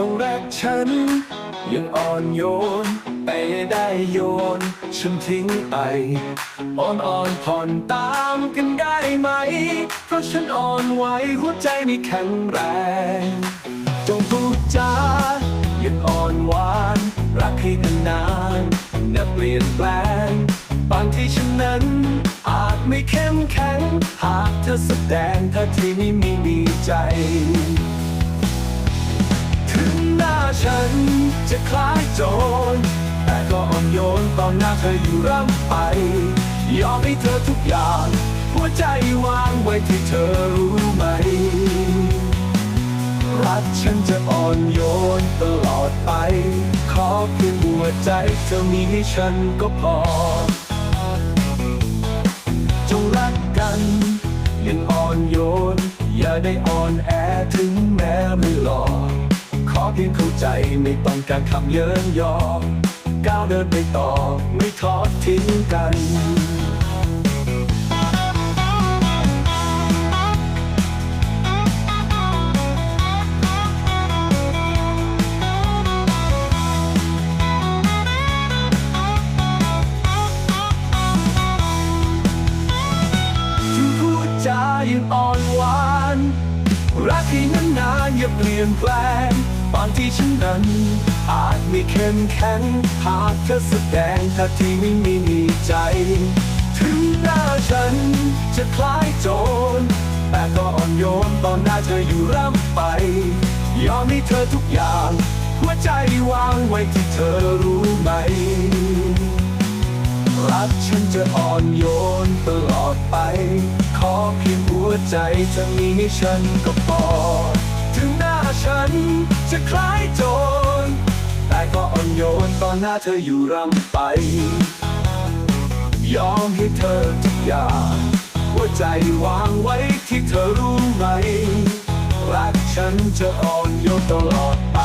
จงรักฉัน ยังอ่อนโยน ไปได้โยน ฉันทิ้งไป อ่อนอ่อนผ่อนตามกันได้ไหม เพราะฉันอ่อนไหวหัวใจไม่แข็งแรง จงพูดจายังอ่อนหวาน รักให้นานๆอย่าเปลี่ยนแปลงบางที่ฉันนั้น อาจไม่เข้มแข็ง หากเธอแสดงท่าทีนี้ไม่มีใจ ถึงหน้าฉันจะคล้ายโจรแต่ก็อ่อนโยนตอนหน้าเธออยู่ร่ำไป ยอมให้เธอทุกอย่าง หัวใจวางไว้ที่เธอรู้ไหม รักฉันจะอ่อนโยนตลอดไป ขอเพียงหัวใจเธอมีให้ฉันก็พอ จงรักกันยังอ่อนโยน อย่าได้อ่อนแอถึง พียงเข้าใจไม่ต้องการคำเยินยอก้าวเดินไปต่อไม่ทอดทิ้งกันจายังอ่อนหวาน รักให้นานนๆอย่าเปลี่ยนแปลง บางที่ฉันนั้น อาจไม่เข้มแข็งหากเธอแสดงท่าทีไม่มีมีใจ ถึงหน้าฉันจะคล้ายโจร แต่ก็อ่อนโยนตอนหน้าเธออยู่ร่ำไป ยอมให้เธอทุกอย่าง หัวใจวางไว้ที่เธอรู้ไหม รักฉันจะอ่อนโยนตลอดไป ขอเพียงหัวใจเธอมีให้ฉันก็พอ วนตอนหน้าเธออยู่รำไป ยอมให้เธอทุกอย่างหัวใจวางไว้ที่เธอรู้ไหม รักฉันจะอ่อนโยนตลอดไป